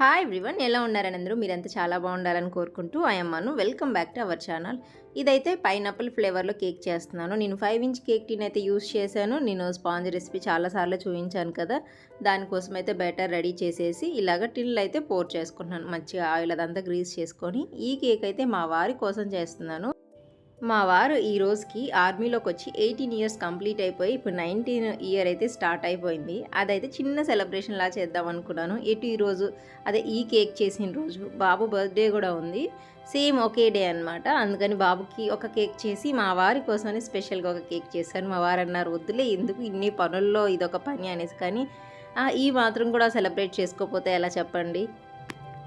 Hi everyone ఎలా ఉన్నారని అందరూ? మీరంతా చాలా బాగుండాలని కోరుకుంటూ అయ్యమ్మను welcome back to our channel ఇదైతే పైనాపిల్ ఫ్లేవర్లో కేక్ చేస్తున్నాను. నేను ఫైవ్ ఇంచ్ కేక్ టీని అయితే యూస్ చేశాను. నేను స్పాంజ్ రెసిపీ చాలాసార్లు చూపించాను కదా. దానికోసం అయితే బెటర్ రెడీ చేసేసి ఇలాగ టిన్లు అయితే పోర్ చేసుకుంటున్నాను. మంచిగా ఆయిల్ అదంతా గ్రీస్ చేసుకొని ఈ కేక్ అయితే మా వారి కోసం చేస్తున్నాను. మా వారు ఈ రోజుకి ఆర్మీలోకి వచ్చి ఎయిటీన్ ఇయర్స్ కంప్లీట్ అయిపోయి ఇప్పుడు నైన్టీన్ ఇయర్ అయితే స్టార్ట్ అయిపోయింది. అదైతే చిన్న సెలబ్రేషన్ లా చేద్దాం అనుకున్నాను. ఎటు ఈరోజు అదే ఈ కేక్ చేసిన రోజు బాబు బర్త్డే కూడా ఉంది. సేమ్ ఒకే డే అనమాట అందుకని బాబుకి ఒక కేక్ చేసి మా వారి కోసమని స్పెషల్గా ఒక కేక్ చేశాను మా వారు అన్నారు వద్దులే ఎందుకు ఇన్ని పనుల్లో ఇదొక పని అనేసి. కానీ ఈ మాత్రం కూడా సెలబ్రేట్ చేసుకోకపోతే ఎలా చెప్పండి?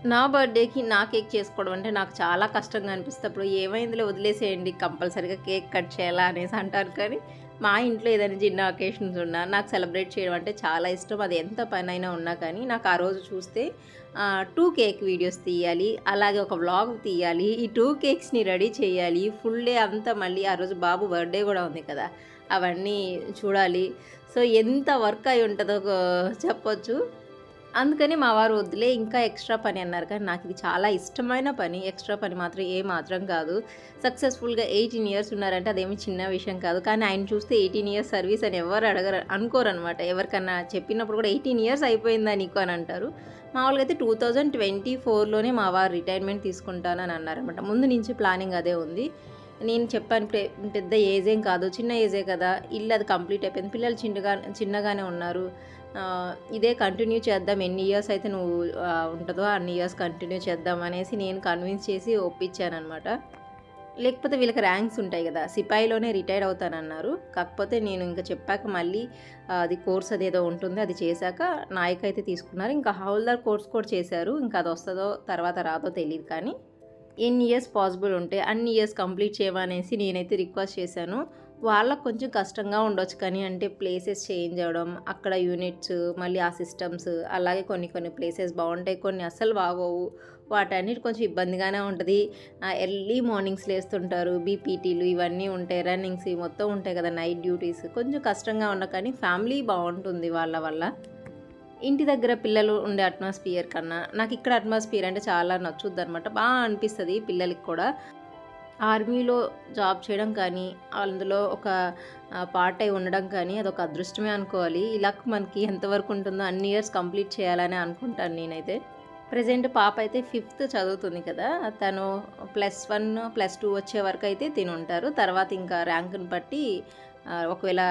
నా బర్త్డేకి నా కేక్ చేసుకోవడం అంటే నాకు చాలా కష్టంగా అనిపిస్తుంది. అప్పుడు ఏమైందిలో వదిలేసేయండి కంపల్సరీగా కేక్ కట్ చేయాలా అనేసి అంటారు. కానీ మా ఇంట్లో ఏదైనా చిన్న అకేషన్స్ ఉన్నా నాకు సెలబ్రేట్ చేయడం అంటే చాలా ఇష్టం. అది ఎంత పని అయినా ఉన్నా కానీ నాకు ఆ రోజు చూస్తే టూ కేక్ వీడియోస్ తీయాలి అలాగే ఒక వ్లాగ్ తీయాలి ఈ టూ కేక్స్ని రెడీ చేయాలి ఫుల్ డే అంతా మళ్ళీ ఆ రోజు బాబు బర్త్డే కూడా ఉంది కదా అవన్నీ చూడాలి. సో ఎంత వర్క్ అయి ఉంటుందో ఒక- చెప్పొచ్చు. అందుకని మా వారు వద్దులే ఇంకా ఎక్స్ట్రా పని అన్నారు. కానీ నాకు ఇది చాలా ఇష్టమైన పని. ఎక్స్ట్రా పని మాత్రం ఏ మాత్రం కాదు. సక్సెస్ఫుల్గా ఎయిటీన్ ఇయర్స్ ఉన్నారంటే అదేమి చిన్న విషయం కాదు. కానీ ఆయన చూస్తే ఎయిటీన్ ఇయర్స్ సర్వీస్ అని ఎవరు అడగరు అనుకోరు అనమాట ఎవరికన్నా చెప్పినప్పుడు కూడా ఎయిటీన్ ఇయర్స్ అయిపోయిందా నీకు అని అంటారు. మామూలుగా అయితే టూ థౌజండ్ ట్వంటీ ఫోర్లోనే మా వారు రిటైర్మెంట్ తీసుకుంటానని అన్నారనమాట ముందు నుంచి ప్లానింగ్ అదే ఉంది. నేను చెప్పాను పెద్ద ఏజ్ ఏం కాదు. చిన్న ఏజే కదా. ఇల్లు అది కంప్లీట్ అయిపోయింది. పిల్లలు చిన్నగా చిన్నగానే ఉన్నారు. ఇదే కంటిన్యూ చేద్దాం. ఎన్ని ఇయర్స్ అయితే నువ్వు ఉంటుందో అన్ని ఇయర్స్ కంటిన్యూ చేద్దాం అనేసి నేను కన్విన్స్ చేసి ఒప్పించానమాట లేకపోతే వీళ్ళకి ర్యాంక్స్ ఉంటాయి కదా సిపాయిలోనే రిటైర్ అవుతానన్నారు. కాకపోతే నేను ఇంకా చెప్పాక మళ్ళీ అది కోర్స్ అదేదో ఉంటుంది అది చేశాక నాయక్ అయితే తీసుకున్నారు. ఇంకా హౌల్దార్ కోర్స్ కూడా చేశారు. ఇంకా అది వస్తుందో తర్వాత రాదో తెలియదు కానీ ఎన్ని ఇయర్స్ పాసిబుల్ ఉంటే అన్ని ఇయర్స్ కంప్లీట్ చేయమనేసి నేనైతే రిక్వెస్ట్ చేశాను. వాళ్ళకు కొంచెం కష్టంగా ఉండొచ్చు కానీ అంటే ప్లేసెస్ చేంజ్ అవ్వడం అక్కడ యూనిట్స్ మళ్ళీ ఆ సిస్టమ్స్ అలాగే కొన్ని కొన్ని ప్లేసెస్ బాగుంటాయి కొన్ని అస్సలు బాగోవు. వాటన్నిటి కొంచెం ఇబ్బందిగానే ఉంటుంది. ఎర్లీ మార్నింగ్స్ లేస్తుంటారు బీపీటీలు ఇవన్నీ ఉంటాయి రన్నింగ్స్ మొత్తం ఉంటాయి కదా నైట్ డ్యూటీస్ కొంచెం కష్టంగా ఉన్న కానీ ఫ్యామిలీ బాగుంటుంది వాళ్ళ వల్ల. ఇంటి దగ్గర పిల్లలు ఉండే అట్మాస్ఫియర్ కన్నా నాకు ఇక్కడ అట్మాస్ఫియర్ అంటే చాలా నచ్చుద్ది అనమాట బాగా అనిపిస్తుంది పిల్లలకి కూడా. ఆర్మీలో జాబ్ చేయడం కానీ అందులో ఒక పార్ట్ అయి ఉండడం కానీ అదొక అదృష్టమే అనుకోవాలి. ఇలా మనకి ఎంతవరకు ఉంటుందో అన్ని ఇయర్స్ కంప్లీట్ చేయాలని అనుకుంటాను నేనైతే. ప్రజెంట్ పాప అయితే ఫిఫ్త్ చదువుతుంది కదా తను ప్లస్ వన్ ప్లస్ టూ వచ్చే వరకు అయితే తిని ఉంటారు తర్వాత ఇంకా ర్యాంకుని బట్టి ఒకవేళ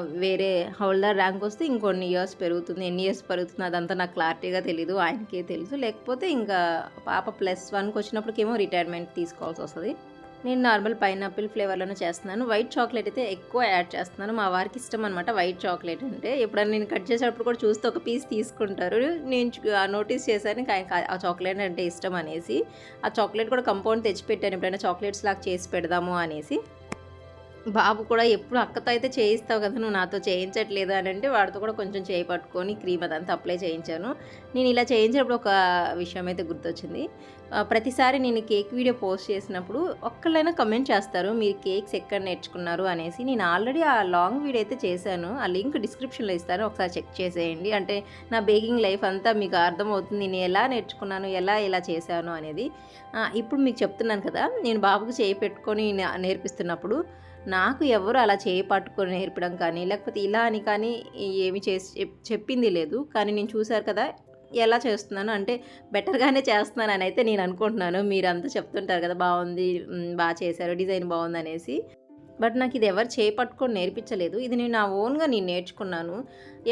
వేరే హౌల్దార్ ర్యాంక్ వస్తే ఇంకొన్ని ఇయర్స్ పెరుగుతుంది ఎన్ని ఇయర్స్ పెరుగుతుంది అదంతా నాకు క్లారిటీగా తెలీదు ఆయనకే తెలుసు లేకపోతే ఇంకా పాప ప్లస్ వన్కి వచ్చినప్పటికేమో రిటైర్మెంట్ తీసుకోవాల్సి వస్తుంది. నేను నార్మల్ పైనాపిల్ ఫ్లేవర్లోనే చేస్తున్నాను. వైట్ చాక్లెట్ అయితే ఎక్కువ యాడ్ చేస్తున్నాను. మా వారికి ఇష్టం అనమాట వైట్ చాక్లెట్ అంటే. ఎప్పుడైనా నేను కట్ చేసేటప్పుడు కూడా చూస్తే ఒక పీస్ తీసుకుంటారు. నేను నోటీస్ చేశాను ఆయనకి ఆ- ఆ చాక్లెట్ అంటే ఇష్టం అనేసి. ఆ చాక్లెట్ కూడా కంపౌండ్ తెచ్చిపెట్టాను. ఎప్పుడైనా చాక్లెట్స్ లాగా చేసి పెడదాము అనేసి. బాబు కూడా ఎప్పుడు అక్కతో అయితే చేయిస్తావు కదా నువ్వు నాతో చేయించట్లేదు అని అంటే వాడితో కూడా కొంచెం చేయి పట్టుకొని క్రీమ్ అదంతా అప్లై చేయించాను. నేను ఇలా చేయించినప్పుడు ఒక విషయం అయితే గుర్తొచ్చింది. ప్రతిసారి నేను కేక్ వీడియో పోస్ట్ చేసినప్పుడు ఒక్కళ్ళైనా కమెంట్ చేస్తారు మీరు కేక్స్ ఎక్కడ నేర్చుకున్నారు అనేసి. నేను ఆల్రెడీ ఆ లాంగ్ వీడియో అయితే చేశాను ఆ లింక్ డిస్క్రిప్షన్లో ఇస్తాను ఒకసారి చెక్ చేసేయండి. అంటే నా బేకింగ్ లైఫ్ అంతా మీకు అర్థమవుతుంది నేను ఎలా నేర్చుకున్నాను ఎలా ఇలా చేశాను అనేది. ఇప్పుడు మీకు చెప్తున్నాను కదా నేను బాబుకు చేయి పెట్టుకొని నే- నేర్పిస్తున్నప్పుడు నాకు ఎవరు అలా చేయి పట్టుకొని నేర్పడం కానీ లేకపోతే ఇలా అని కానీ ఏమి చేసి చెప్- చెప్పింది లేదు. కానీ నేను చూశారు కదా ఎలా చేస్తున్నాను అంటే బెటర్గానే చేస్తున్నాను అని అయితే నేను అనుకుంటున్నాను. మీరు అంతా చెప్తుంటారు కదా బాగుంది బాగా చేశారు డిజైన్ బాగుంది అనేసి బట్ నాకు ఇది ఎవరు చేపట్టుకొని నేర్పించలేదు. ఇది నేను నా ఓన్గా నేను నేర్చుకున్నాను.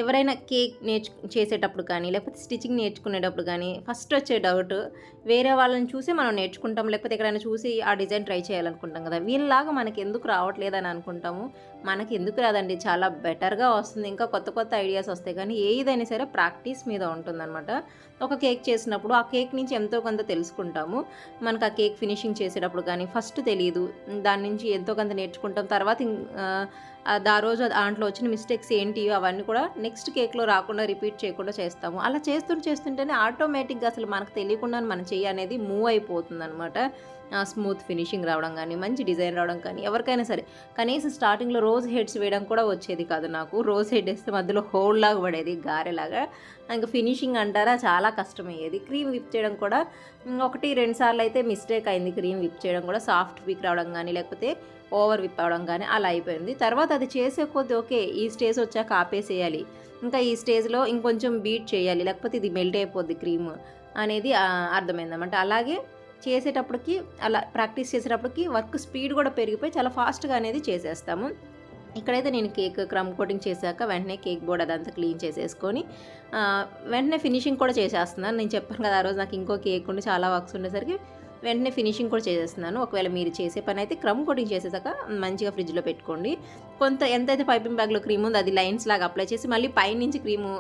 ఎవరైనా కేక్ నేర్చు చేసేటప్పుడు కానీ లేకపోతే స్టిచ్చింగ్ నేర్చుకునేటప్పుడు కానీ ఫస్ట్ వచ్చే డౌట్ వేరే వాళ్ళని చూసి మనం నేర్చుకుంటాం లేకపోతే ఎక్కడైనా చూసి ఆ డిజైన్ ట్రై చేయాలనుకుంటాం కదా. వీళ్ళలాగా మనకి ఎందుకు రావట్లేదని అనుకుంటాము. మనకి ఎందుకు రాదండి? చాలా బెటర్గా వస్తుంది. ఇంకా కొత్త కొత్త ఐడియాస్ వస్తాయి. కానీ ఏదైనా సరే ప్రాక్టీస్ మీద ఉంటుందన్నమాట. ఒక కేక్ చేసినప్పుడు ఆ కేక్ నుంచి ఎంతో కొంత తెలుసుకుంటాము. మనకు ఆ కేక్ ఫినిషింగ్ చేసేటప్పుడు కానీ ఫస్ట్ తెలియదు దాని నుంచి ఎంతో కొంత నేర్చుకుంటాం. తర్వాత ఆ, రోజు దాంట్లో వచ్చిన మిస్టేక్స్ ఏంటి అవన్నీ కూడా నెక్స్ట్ కేక్లో రాకుండా రిపీట్ చేయకుండా చేస్తాము. అలా చేస్తుంటే చేస్తుంటేనే ఆటోమేటిక్గా అసలు మనకు తెలియకుండా మన చెయ్యి అనేది మూవ్ అయిపోతుంది అనమాట స్మూత్ ఫినిషింగ్ రావడం కానీ మంచి డిజైన్ రావడం కానీ ఎవరికైనా సరే. కనీసం స్టార్టింగ్లో రోజ్ హెడ్స్ వేయడం కూడా వచ్చేది కాదు నాకు. రోజ్ హెడ్ వేస్తే మధ్యలో హోల్ లాగా పడేది గారెలాగా. ఇంకా ఫినిషింగ్ అంటారా చాలా కష్టమయ్యేది. క్రీమ్ విప్ చేయడం కూడా ఒకటి రెండు సార్లు అయితే మిస్టేక్ అయింది. క్రీమ్ విప్ చేయడం కూడా సాఫ్ట్ వీక్ రావడం కానీ లేకపోతే ఓవర్ విప్పడం కానీ అలా అయిపోయింది. తర్వాత అది చేసే కొద్ది ఓకే ఈ స్టేజ్ వచ్చాక ఆపేసేయాలి. ఇంకా ఈ స్టేజ్లో ఇంకొంచెం బీట్ చేయాలి లేకపోతే ఇది మెల్ట్ అయిపోద్ది క్రీమ్ అనేది అర్థమైందన్నమాట. అలాగే చేసేటప్పటికి అలా ప్రాక్టీస్ చేసేటప్పటికి వర్క్ స్పీడ్ కూడా పెరిగిపోయి చాలా ఫాస్ట్గా అనేది చేసేస్తాము. ఇక్కడైతే నేను కేక్ క్రమ్ కోటింగ్ చేశాక వెంటనే కేక్ బోర్డ్ అదంతా క్లీన్ చేసేసుకొని వెంటనే ఫినిషింగ్ కూడా చేసేస్తున్నాను. నేను చెప్పాను కదా ఆ రోజు నాకు ఇంకో కేక్ ఉండి చాలా వర్క్స్ ఉండేసరికి వెంటనే ఫినిషింగ్ కూడా చేసేస్తున్నాను. ఒకవేళ మీరు చేసే పని అయితే క్రమ్ కోటింగ్ చేసేసాక మంచిగా ఫ్రిడ్జ్లో పెట్టుకోండి. కొంత ఎంతైతే పైపింగ్ బ్యాగ్లో క్రీమ్ ఉందో అది లైన్స్ లాగా అప్లై చేసి మళ్ళీ పైనుంచి క్రీము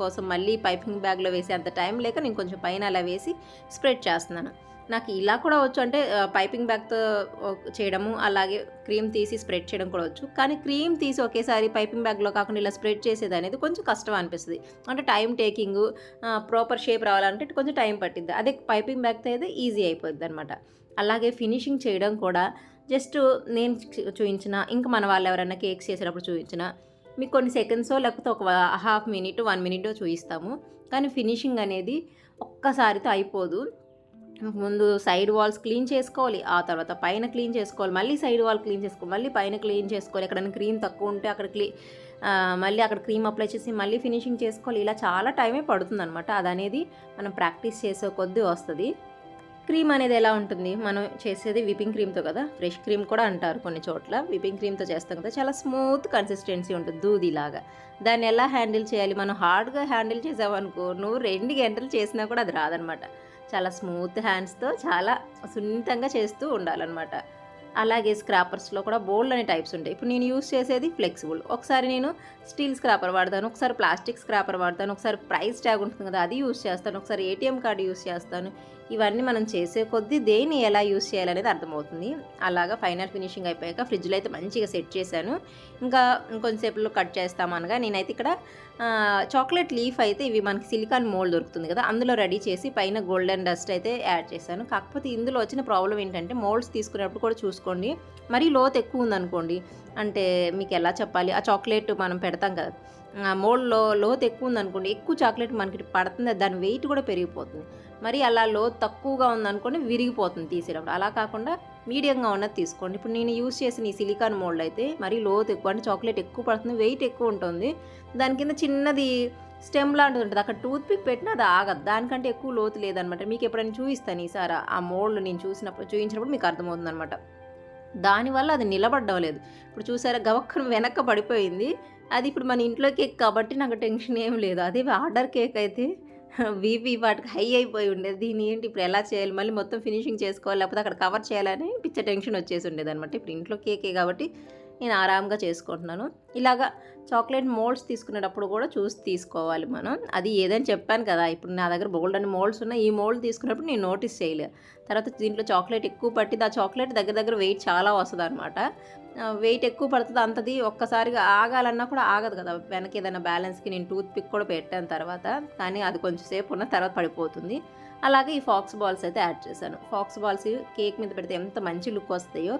కోసం మళ్ళీ పైపింగ్ బ్యాగ్లో వేసే అంత టైం లేక నేను కొంచెం పైన అలా వేసి స్ప్రెడ్ చేస్తున్నాను. నాకు ఇలా కూడా వచ్చు. అంటే పైపింగ్ బ్యాగ్తో చేయడము అలాగే క్రీమ్ తీసి స్ప్రెడ్ చేయడం కూడా వచ్చు. కానీ క్రీమ్ తీసి ఒకేసారి పైపింగ్ బ్యాగ్లో కాకుండా ఇలా స్ప్రెడ్ చేసేది అనేది కొంచెం కష్టం అనిపిస్తుంది. అంటే టైం టేకింగ్ ప్రాపర్ షేప్ రావాలంటే కొంచెం టైం పట్టింది అదే పైపింగ్ బ్యాగ్తో అయితే ఈజీ అయిపోద్ది అనమాట అలాగే ఫినిషింగ్ చేయడం కూడా జస్ట్ నేను చూపించిన ఇంకా మన వాళ్ళు ఎవరైనా కేక్స్ చేసేటప్పుడు చూపించిన మీకు కొన్ని సెకండ్సో లేకపోతే ఒక హాఫ్ మినిట్ వన్ మినిట్ చూపిస్తాము కానీ ఫినిషింగ్ అనేది ఒక్కసారితో అయిపోదు. ముందు సైడ్ వాల్స్ క్లీన్ చేసుకోవాలి ఆ తర్వాత పైన క్లీన్ చేసుకోవాలి మళ్ళీ సైడ్ వాల్ క్లీన్ చేసుకోవాలి మళ్ళీ పైన క్లీన్ చేసుకోవాలి. ఎక్కడైనా క్రీమ్ తక్కువ ఉంటే అక్కడ క్లీ మళ్ళీ అక్కడ క్రీమ్ అప్లై చేసి మళ్ళీ ఫినిషింగ్ చేసుకోవాలి. ఇలా చాలా టైమే పడుతుంది అనమాట అది అనేది మనం ప్రాక్టీస్ చేసే కొద్దీ వస్తుంది. క్రీమ్ అనేది ఎలా ఉంటుంది? మనం చేసేది విపింగ్ క్రీమ్తో కదా? ఫ్రెష్ క్రీమ్ కూడా అంటారు కొన్ని చోట్ల. విపింగ్ క్రీమ్తో చేస్తాం కదా? చాలా స్మూత్ కన్సిస్టెన్సీ ఉంటుంది దూదిలాగా. దాన్ని ఎలా హ్యాండిల్ చేయాలి? మనం హార్డ్గా హ్యాండిల్ చేసావనుకో నువ్వు రెండు గంటలు చేసినా కూడా అది రాదనమాట చాలా స్మూత్ హ్యాండ్స్తో చాలా సున్నితంగా చేస్తూ ఉండాలన్నమాట. అలాగే స్క్రాపర్స్లో కూడా బోల్డ్ అనే టైప్స్ ఉంటాయి. ఇప్పుడు నేను యూస్ చేసేది ఫ్లెక్సిబుల్. ఒకసారి నేను స్టీల్ స్క్రాపర్ వాడతాను ఒకసారి ప్లాస్టిక్ స్క్రాపర్ వాడతాను ఒకసారి ప్రైస్ ట్యాగ్ ఉంటుంది కదా అది యూస్ చేస్తాను ఒకసారి ఏటీఎం కార్డు యూస్ చేస్తాను. ఇవన్నీ మనం చేసే కొద్దీ దేన్ని ఎలా యూస్ చేయాలనేది అర్థమవుతుంది. అలాగా ఫైనల్ ఫినిషింగ్ అయిపోయాక ఫ్రిడ్జ్లో అయితే మంచిగా సెట్ చేశాను. ఇంకా ఇంకొంచెంసేపులో కట్ చేస్తాం అనగా నేనైతే ఇక్కడ చాక్లెట్ లీఫ్ అయితే ఇవి మనకి సిలికాన్ మోల్డ్ దొరుకుతుంది కదా అందులో రెడీ చేసి పైన గోల్డెన్ డస్ట్ అయితే యాడ్ చేశాను. కాకపోతే ఇందులో వచ్చిన ప్రాబ్లం ఏంటంటే మోల్డ్స్ తీసుకునేటప్పుడు కూడా చూసుకోండి. మరీ లోతు ఎక్కువ ఉందనుకోండి అంటే మీకు ఎలా చెప్పాలి? ఆ చాక్లెట్ మనం పెడతాం కదా ఆ మోల్డ్లో లోతు ఎక్కువ ఉందనుకోండి ఎక్కువ చాక్లెట్ మనకి పడుతుంది దాని వెయిట్ కూడా పెరిగిపోతుంది. మరి అలా లోతు తక్కువగా ఉందనుకోండి విరిగిపోతుంది తీసేటప్పుడు. అలా కాకుండా మీడియంగా ఉన్నది తీసుకోండి. ఇప్పుడు నేను యూస్ చేసిన ఈ సిలికాన్ మోల్డ్ అయితే మరీ లోతు ఎక్కువ అంటే చాక్లెట్ ఎక్కువ పడుతుంది వెయిట్ ఎక్కువ ఉంటుంది. దాని కింద చిన్నది స్టెమ్ లాంటిది ఉంటుంది. అక్కడ టూత్ పిక్ పెట్టినా అది ఆగదు. దానికంటే ఎక్కువ లోతు లేదనమాట. మీకు ఎప్పుడైనా చూపిస్తాను ఈసారి. ఆ మోల్డ్ నేను చూసినప్పుడు చూపించినప్పుడు మీకు అర్థమవుతుంది అనమాట దానివల్ల అది నిలబడడం లేదు ఇప్పుడు చూసారా గవక్కను వెనక్కి పడిపోయింది. అది ఇప్పుడు మన ఇంట్లో కేక్ కాబట్టి నాకు టెన్షన్ ఏం లేదు. అదే ఆర్డర్ కేక్ అయితే బీపీ వాటికి హై అయిపోయి ఉండేది. దీని ఏంటి ఇప్పుడు ఎలా చేయాలి? మళ్ళీ మొత్తం ఫినిషింగ్ చేసుకోవాలి. లేకపోతే అక్కడ కవర్ చేయాలని పిచ్చ టెన్షన్ వచ్చేసి ఉండేది అనమాట ఇప్పుడు ఇంట్లో కేకే కాబట్టి నేను ఆరాంగా చేసుకుంటున్నాను. ఇలాగా చాక్లెట్ మోల్డ్స్ తీసుకునేటప్పుడు కూడా చూసి తీసుకోవాలి మనం. అది ఏదని చెప్పాను కదా ఇప్పుడు నా దగ్గర బోల్డ్ అని మోల్డ్స్ ఉన్నాయి. ఈ మోల్డ్ తీసుకున్నప్పుడు నేను నోటీస్ చేయలేదు తర్వాత దీంట్లో చాక్లెట్ ఎక్కువ పట్టింది. ఆ చాక్లెట్ దగ్గర దగ్గర వెయిట్ చాలా వస్తుంది అనమాట వెయిట్ ఎక్కువ పడుతుంది. అంతది ఒక్కసారిగా ఆగాలన్నా కూడా ఆగదు కదా. వెనక ఏదైనా బ్యాలెన్స్కి నేను టూత్ పిక్ కూడా పెట్టాను తర్వాత. కానీ అది కొంచెం సేపు ఉన్న తర్వాత పడిపోతుంది. అలాగే ఈ ఫాక్స్ బాల్స్ అయితే యాడ్ చేశాను. ఫాక్స్ బాల్స్ కేక్ మీద పెడితే ఎంత మంచి లుక్ వస్తాయో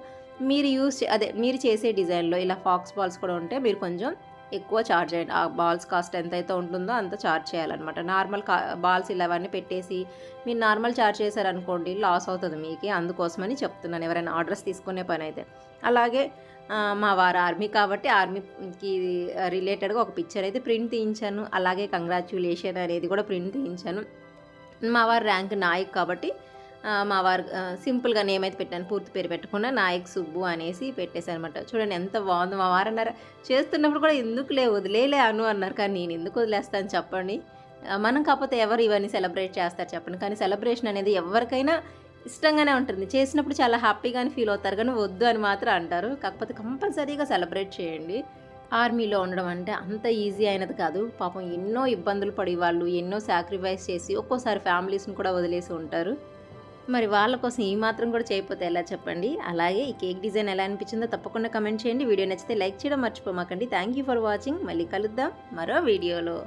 మీరు యూస్ అదే మీరు చేసే డిజైన్లో ఇలా ఫాక్స్ బాల్స్ కూడా ఉంటే మీరు కొంచెం ఎక్కువ చార్జ్ చేయండి. ఆ బాల్స్ కాస్ట్ ఎంతైతే ఉంటుందో అంత చార్జ్ చేయాలన్నమాట. నార్మల్ కా బాల్స్ ఇలా అవన్నీ పెట్టేసి మీరు నార్మల్ చార్జ్ చేశారనుకోండి లాస్ అవుతుంది మీకే. అందుకోసమని చెప్తున్నాను. ఎవరైనా ఆర్డర్స్ తీసుకునే పని అయితే. అలాగే మా వారు ఆర్మీ కాబట్టి ఆర్మీకి రిలేటెడ్గా ఒక పిక్చర్ అయితే ప్రింట్ తీయించాను. అలాగే కంగ్రాచ్యులేషన్ అనేది కూడా ప్రింట్ తీయించాను. మా వారు ర్యాంక్ నాయక్ కాబట్టి మా వారు సింపుల్గా నేమ్ అయితే పెట్టాను పూర్తి పేరు పెట్టకుండా నాయక్ సుబ్బు అనేసి పెట్టేశాను చూడండి ఎంత బాగుంది మా వారు అన్నారు. చేస్తున్నప్పుడు కూడా ఎందుకులే వదిలేలే అను అన్నారు. కానీ నేను ఎందుకు వదిలేస్తాను చెప్పండి. మనం కాకపోతే ఎవరు ఇవన్నీ సెలబ్రేట్ చేస్తారు చెప్పండి. కానీ సెలబ్రేషన్ అనేది ఎవరికైనా ఇష్టంగానే ఉంటుంది. చేసినప్పుడు చాలా హ్యాపీగానే ఫీల్ అవుతారు. కానీ వద్దు అని మాత్రం అంటారు. కాకపోతే కంపల్సరీగా సెలబ్రేట్ చేయండి. ఆర్మీలో ఉండడం అంటే అంత ఈజీ అయినది కాదు. పాపం ఎన్నో ఇబ్బందులు పడి వాళ్ళు ఎన్నో సాక్రిఫైస్ చేసి ఒక్కోసారి ఫ్యామిలీస్ని కూడా వదిలేసి ఉంటారు. మరి వాళ్ళ కోసం ఈ మాత్రం కూడా చేయకపోతే ఎలా చెప్పండి? అలాగే ఈ కేక్ డిజైన్ ఎలా అనిపించిందో తప్పకుండా కమెంట్ చేయండి. వీడియో నచ్చితే లైక్ చేయడం మర్చిపోమాకండి. Thank you for watching. మళ్ళీ కలుద్దాం మరో వీడియోలో.